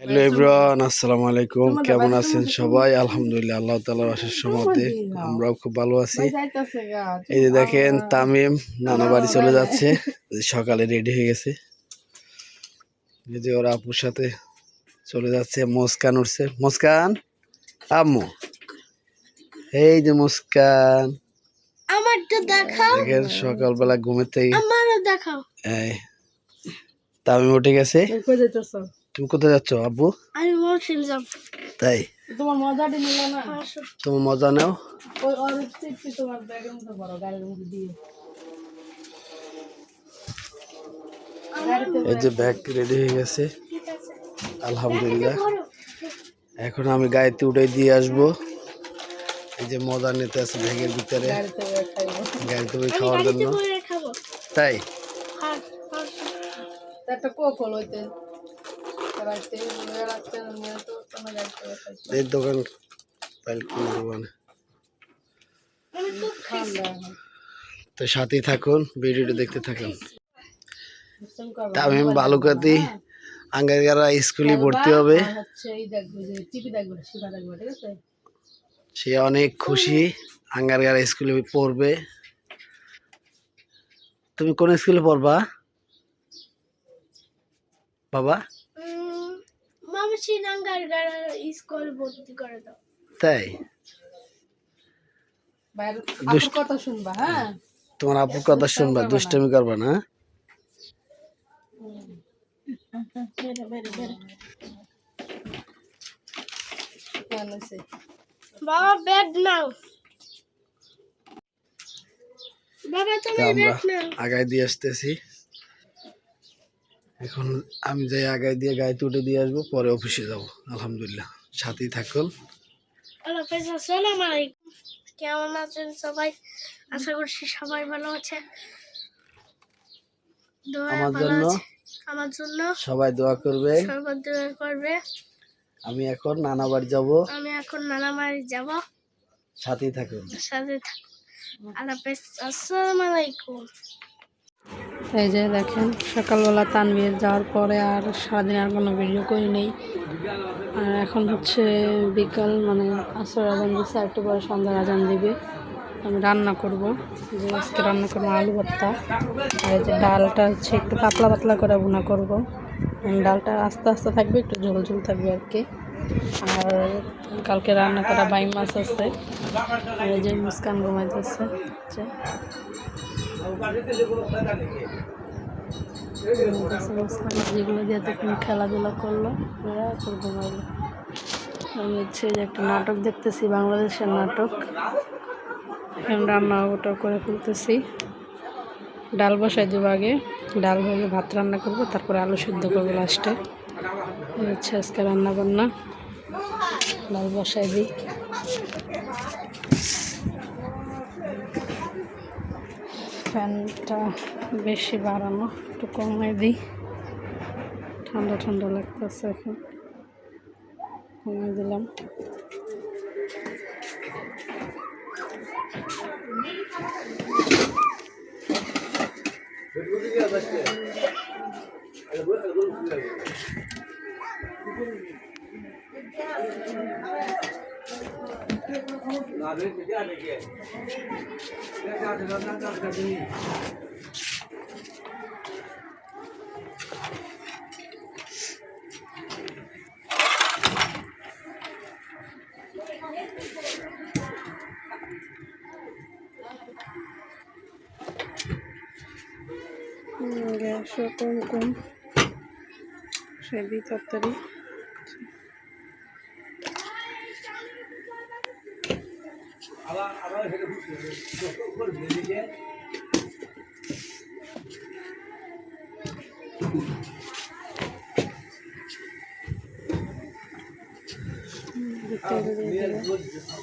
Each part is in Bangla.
হ্যালো ইব্রান আসসালামু আলাইকুম। কেমন আছেন সবাই? আলহামদুলিল্লাহ আল্লাহ তালার আশেষ সমাধে আমরাও খুব ভালো আছি। এই যে দেখেন তামিম নানা বাড়ি চলে যাচ্ছে। সকালে রেডি হয়ে গেছে। যদি ওর আপুর সাথে চলে যাচ্ছে মুস্কান উঠছে। মুস্কান আম্মু। এই যে মুস্কান। আমারটা দেখাও। দেখেন সকালবেলা ঘুমের থেকে আমারও দেখাও। এই তামিম উঠে গেছে। তুমি কোথায় যাচ্ছ আব্বু? আমি মরছিল যাব। তাই? তোমার মজাটা নিল না? তোমার মজা নাও। ওই ওর চিঠি তোমার ব্যাগের মধ্যে বড় গাড়ির মধ্যে দিয়ে। এই যে ব্যাগ রেডি হয়ে গেছে। আলহামদুলিল্লাহ। এখন আমি গাড়িতে উঠে দিয়ে আসব। এই যে মজা নিতে আছে ব্যাগের ভিতরে। গাড়িতে বই খাওয়ার জন্য। তাই? হ্যাঁ একটা কোকল হইতে রাখতে রাখতে মেয়ে তো তোমার গাড়িতে বসে এই দোকান পাইল তো সাথেই থাকুন, ভিডিওটা দেখতে থাকুন। বুঝতাম করবা তা আমি বালুকাতি আঙ্গারগারা স্কুলে ভর্তি হবে। সে অনেক খুশি, আঙ্গারগারা স্কুলে পড়বে। তুমি কোন স্কুলে পড়বা? বাবা? শ্রীলঙ্কার গাড়ি স্কুল ভর্তি করে দাও। তাই? কথা শুনবা হ্যাঁ? তোমার আপুর কথা শুনবা দুষ্টামি করবা না? বাবা বেড নাও। বাবা তুমি আমরা নাও। আগায় দিয়ে আসতেছি। এখন আমি যাই আগায় দিয়ে গায়ে তুটে দিয়ে আসব পরে অফিসে যাব। আলহামদুলিল্লাহ। সাথেই থাকুন আসসালামু আলাইকুম। কেমন আছেন সবাই? আশা করছি সবাই ভালো আছে দোয়া আমার জন্য? আমার জন্য? সবাই দোয়া করবে। সর্বত দোয়া করবে। আমি এখন নানা বাড়ি যাব। আমি এখন নানামারি যাব। সাথেই থাকুন সাথে থাকো আল্লাহ হাফেজ আসসালামু আলাইকুম। এই যে দেখেন সকালবেলা তানবির যাওয়ার পরে আর সারাদিন আর কোনো ভিডিও করি নেই। আর এখন হচ্ছে বিকাল মানে আসর আজান দিচ্ছে একটু পরে সন্ধ্যার আজান দিবে। আমি রান্না করব। যে আজকে রান্না করব আলু ভর্তা। আর এই যে ডালটা হচ্ছে একটু পাতলা পাতলা করে বোনা করব। উম, ডালটা আস্তে আস্তে থাকবে একটু ঝোল ঝোল থাকবে আর কি। আর কালকে রান্না করা বাই মাছ আছে। আর এই যে মুস্কান ঘুমাইতেছে। মুস্কান যেগুলো দিয়ে তখন খেলাধুলা করল, ওরা এখন ঘুমাইলো আমি হচ্ছে যে একটা নাটক দেখতেছি, বাংলাদেশের নাটক। এখন রান্না ওটা করে ফেলতেছি। ডাল বসাই দেবো আগে। ডাল হলে ভাত রান্না করব, তারপরে আলু সিদ্ধ করব লাস্টে হচ্ছে আজকে রান্না বান্না ডাল বসাই দিই। ফ্যানটা বেশি বাড়ানো একটু কমাই দিই। ঠান্ডা ঠান্ডা লাগতেছে এখন। কমাই দিলাম। গ্যাসও কম কম সেদি তাড়াতাড়ি তেল দিয়ে দিলাম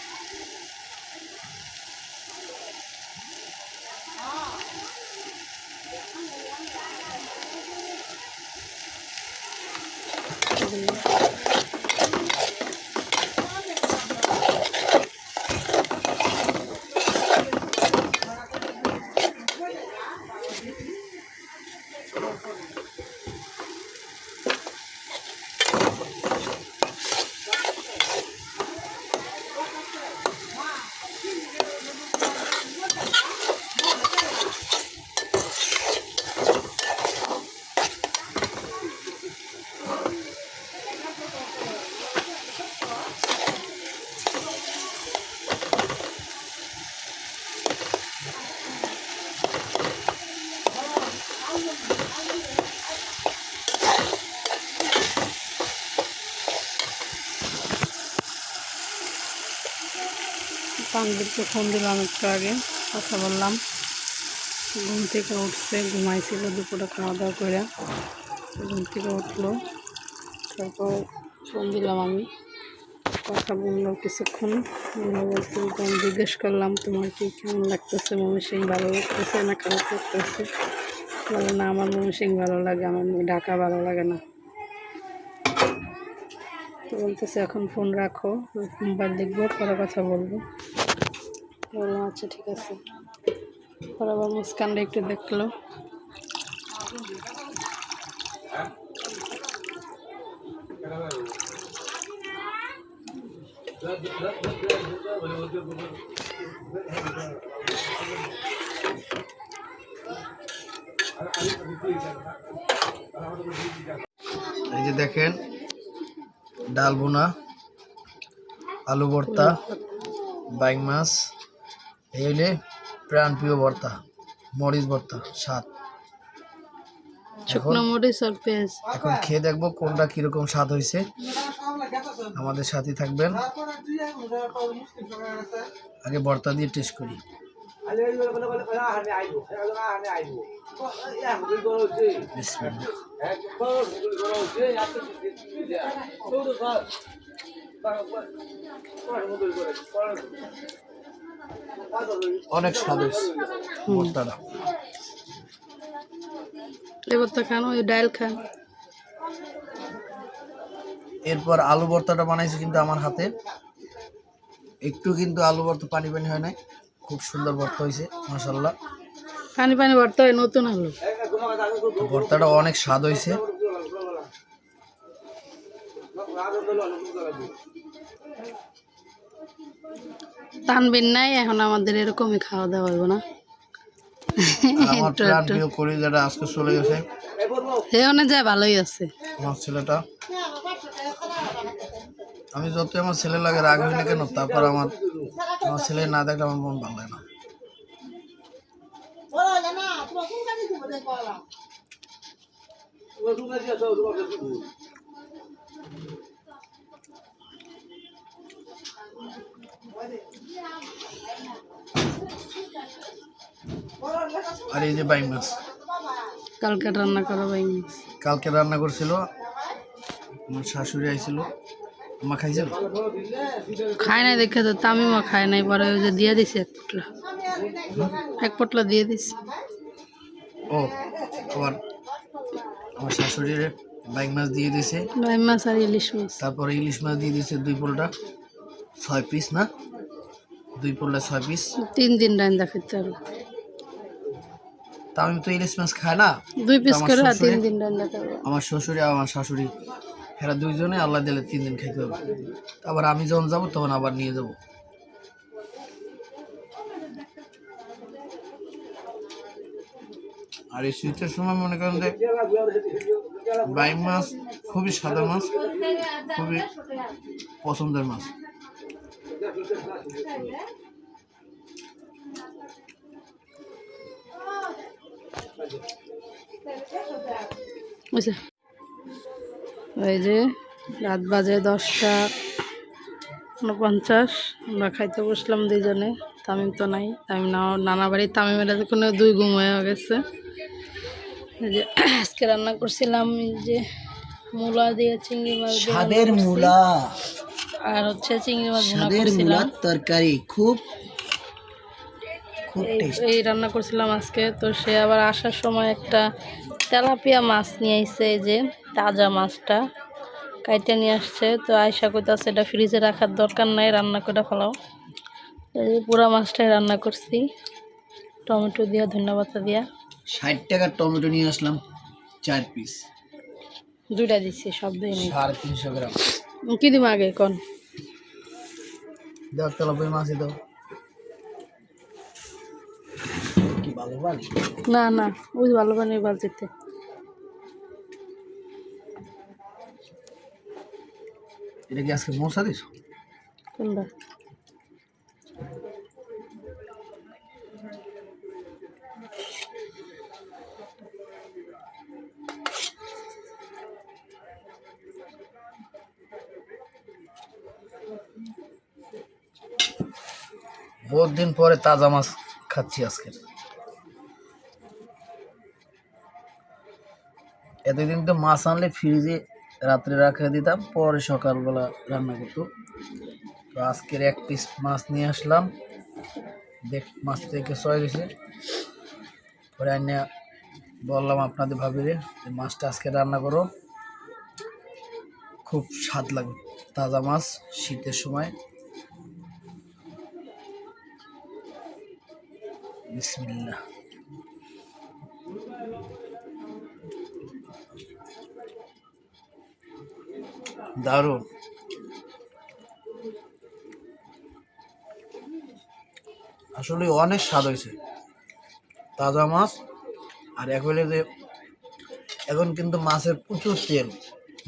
তানবীরকে ফোন দিলাম একটু আগে, কথা বললাম। ঘুম থেকে উঠছে, ঘুমাইছিল দুপুরে খাওয়া দাওয়া করে। ঘুম থেকে উঠল, তারপর ফোন দিলাম আমি। কথা বলল কিছুক্ষণ, বলল বলতে আমি জিজ্ঞেস করলাম, তোমার কি কেমন লাগতেছে? মমি সিং ভালো লাগতেছে না খারাপ লাগতেছে? বলে না, আমার মমি সিং ভালো লাগে, আমার ঢাকা ভালো লাগে না। তো বলতেছে, এখন ফোন রাখো মোবাইল দেখব, পরে কথা বলব। বললাম আচ্ছা ঠিক আছে। পরে আবার মুস্কানটা একটু দেখল। এই যে দেখেন ডাল বোনা আলু ভর্তা। বাইং মাছ এই হইলে প্রাণ প্রিয় ভর্তা মরিচ ভর্তা স্বাদ। শুকনো মরিচ আর পেঁয়াজ। এখন খেয়ে দেখব কোনটা কীরকম স্বাদ হয়েছে আমাদের সাথে থাকবেন। আগে ভর্তা দিয়ে টেস্ট করি। বিসমিল্লাহ। অনেক স্বাদ হয়েছে ভর্তাটা। তো খান ওই ডাল খান। এরপর আলু ভর্তাটা বানাইছি কিন্তু আমার হাতে। একটু কিন্তু আলু ভর্তা পানি পানি হয় নাই। খুব সুন্দর ভর্তা হয়েছে মাসাল্লাহ পানি পানি ভরতে হয় নতুন আলু। ভর্তাটা অনেক স্বাদ হয়েছে টানবেন নাই এখন আমাদের এরকমই খাওয়া দাওয়া হইব না। আর আমার একটু প্রাণ একটু। প্রিয় কলিজাটা আজকে চলে গেছে। হে অনেক যায় ভালোই আছে। আমার ছেলেটা। আমি যতই আমার ছেলে লাগে রাগ হই না কেন তারপর আমার আমার ছেলে না দেখলে আমার মন ভালো না। আর এই যে বাইং মাছ। কালকে রান্না করা বাইনি কালকে রান্না করছিল আমার শাশুড়ি আইছিল। মা খাইছিল? খায় নাই দেখে তো তামিমা খায় নাই পরে ওই যে দিয়ে দিছে এক পটলা। এক পটলা দিয়ে দিছি। ও আবার আমার শাশুড়ির বাইং মাছ দিয়ে দিছে। বাই মাছ আর ইলিশ মাছ। তারপরে ইলিশ মাছ দিয়ে দিছে দুই পোলটা। ছয় পিস না? দুই পোলটা ছয় পিস? তিন দিন রান্না খেতে হবে তা আমি তো ইলিশ মাছ খাই না। দুই পিস করে আর তিন দিন করব আমার শ্বশুরি আর আমার শাশুড়ি এরা দুইজনে আল্লাহ দিলে তিন দিন খাইতে হবে। আবার আমি যখন যাব তখন আবার নিয়ে যাব। আর এই শীতের সময় মনে করেন যে বাইম মাছ খুবই সাদা মাছ খুবই পছন্দের মাছ। এই যে রাত বাজে দশটা উনপঞ্চাশ। আমরা খাইতে বসলাম দুজনে তামিম তো নাই। তামিম না নানা বাড়ি তামিমের কোনো দুই ঘুম হয়ে গেছে। এই যে আজকে রান্না করছিলাম এই যে মূলা দিয়ে চিংড়ি মাছ স্বাদের মূলা। আর হচ্ছে চিংড়ি মাছ স্বাদের মূলার তরকারি খুব খুব এই- টেস্ট এই রান্না করছিলাম আজকে তো সে আবার আসার সময় একটা তেলাপিয়া মাছ নিয়ে আসছে এই যে তাজা মাছটা কাইটে নিয়ে আসছে। তো আয়সা কইতাছে এটা ফ্রিজে রাখার দরকার নাই রান্না করে ফেলাও। এই যে পুরা মাছটাই রান্না করছি। টমেটো দিয়া ধন্যবাদ দিয়া। ষাট টাকার টমেটো নিয়ে আসলাম চার পিস দুইটা দিচ্ছি সব দিয়ে নেই সাড়ে তিনশো গ্রাম। কি দিব আগে কোন? দেখ তেলাপই মাছই দাও কি ভালো পানি না না ওই ভালো পানি বালতিতে। এটা কি আজকে মশা দিস কোনটা? বহুত দিন পরে তাজা মাছ খাচ্ছি আজকে। এতদিন তো মাছ আনলে ফ্রিজে রাত্রে রাখে দিতাম, পরে সকালবেলা রান্না করতো তো আজকের এক পিস মাছ নিয়ে আসলাম। দেখ, মাছ থেকে সয়ে গেছে। পরে আনিয়া বললাম আপনাদের ভাবিরে যে মাছটা আজকে রান্না করো। খুব স্বাদ লাগবে তাজা মাছ, শীতের সময়। বিসমিল্লাহ। দারুণ। আসলে অনেক স্বাদ হয়েছে। তাজা মাছ আর এখন যে এখন কিন্তু মাছের প্রচুর তেল।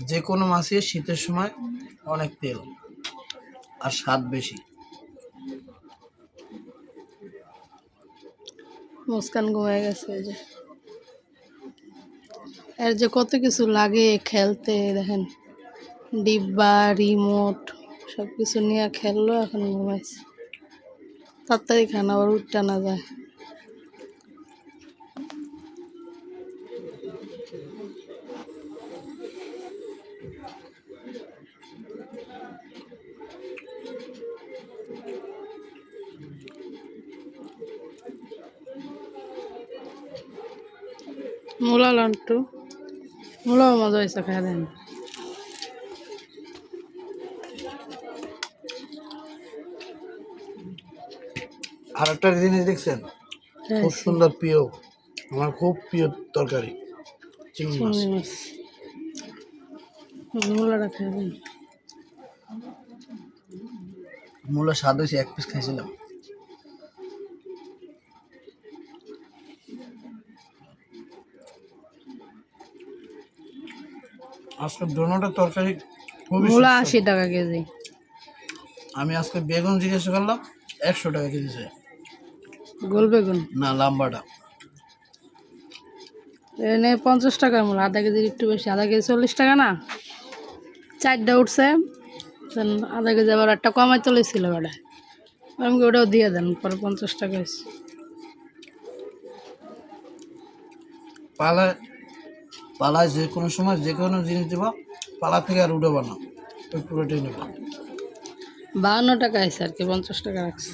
যে কোনো মাছে শীতের সময় অনেক তেল। আর স্বাদ বেশি। মুস্কান ঘুমায় গেছে যে। এর যে কত কিছু লাগে খেলতে, দেখেন, ডিব্বা, রিমোট সব কিছু নিয়ে খেললো, এখন ঘুমাইছে। তাড়াতাড়ি খান, আবার উঠটা না যায়। মূলা লন্টু মূলাও মজা হয়েছে খাই দেন। আর একটা জিনিস দেখছেন? খুব সুন্দর প্রিয় আমার খুব প্রিয় তরকারি চিংড়ি মাছ। মূলাটা খাই দেন। মূলো স্বাদ হয়েছে এক পিস খাইছিলাম। আজকে দোনোটা তরকারি খুবই মূলা আশি টাকা কেজি। আমি আজকে বেগুন জিজ্ঞাসা করলাম একশো টাকা কেজি। গোল বেগুন? না লাম্বাটা। এনে পঞ্চাশ টাকা মূল আধা কেজির একটু বেশি। আধা কেজি চল্লিশ টাকা না? চারটা উঠছে। আধা কেজি আবার একটা কমাই চলেছিল ওটা আমি কি ওটাও দিয়ে দেন পরে পঞ্চাশ টাকা হয়েছে। পালায় পালায় যে কোনো সময়, যে কোনো জিনিস দেবা, পালা থেকে আর উঠে বানাও ওই পুরোটাই নেবা বাহান্ন টাকা আছে আর কি, পঞ্চাশ টাকা রাখছে।